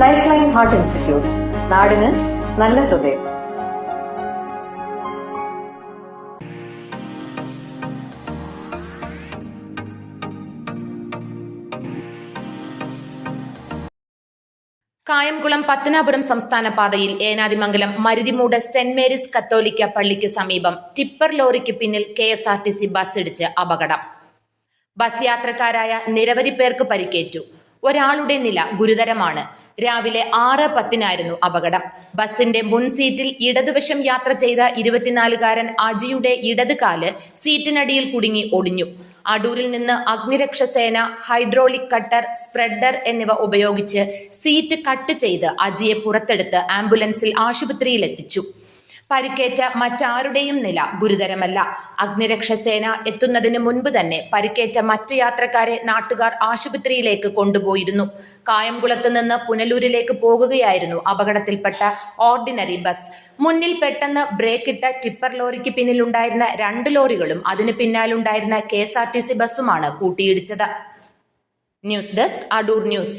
Life line heart institute നാടിന് നല്ല ഹൃദയം. കായംകുളം പത്തനാപുരം സംസ്ഥാന പാതയിൽ ഏനാതിമംഗലം മരുതിമൂട് സെന്റ് മേരീസ് കത്തോലിക്ക പള്ളിക്ക് സമീപം ടിപ്പർ ലോറിക്ക് പിന്നിൽ K S R T C bus ഇടിച്ച് അപകടം. ബസ് യാത്രക്കാരായ നിരവധി പേർക്ക് പരിക്കേറ്റു. ഒരാളുടെ നില ഗുരുതരമാണ്. രാവിലെ ആറ് പത്തിനായിരുന്നു അപകടം. ബസിന്റെ മുൻ സീറ്റിൽ ഇടതുവശം യാത്ര ചെയ്ത ഇരുപത്തിനാലുകാരൻ അജിയുടെ ഇടത് കാൽ സീറ്റിനടിയിൽ കുടുങ്ങി ഒടിഞ്ഞു. അടൂരിൽ നിന്ന് അഗ്നിരക്ഷസേന ഹൈഡ്രോളിക് കട്ടർ സ്പ്രെഡർ എന്നിവ ഉപയോഗിച്ച് സീറ്റ് കട്ട് ചെയ്ത് അജിയെ പുറത്തെടുത്ത് ആംബുലൻസിൽ ആശുപത്രിയിൽ എത്തിച്ചു പരിക്കേറ്റ മറ്റാരുടെയും നില ഗുരുതരമല്ല. അഗ്നിരക്ഷസേന എത്തുന്നതിന് മുൻപ് തന്നെ പരിക്കേറ്റ മറ്റ് യാത്രക്കാരെ നാട്ടുകാർ ആശുപത്രിയിലേക്ക് കൊണ്ടുപോയിരുന്നു. കായംകുളത്ത് നിന്ന് പുനലൂരിലേക്ക് പോകുകയായിരുന്നു അപകടത്തിൽപ്പെട്ട ഓർഡിനറി ബസ്. മുന്നിൽ പെട്ടെന്ന് ബ്രേക്കിട്ട ടിപ്പർ ലോറിക്ക് പിന്നിലുണ്ടായിരുന്ന രണ്ട് ലോറികളും അതിന് പിന്നാലുണ്ടായിരുന്ന K S R T C ബസ്സുമാണ് കൂട്ടിയിടിച്ചത്. News desk Adoor news.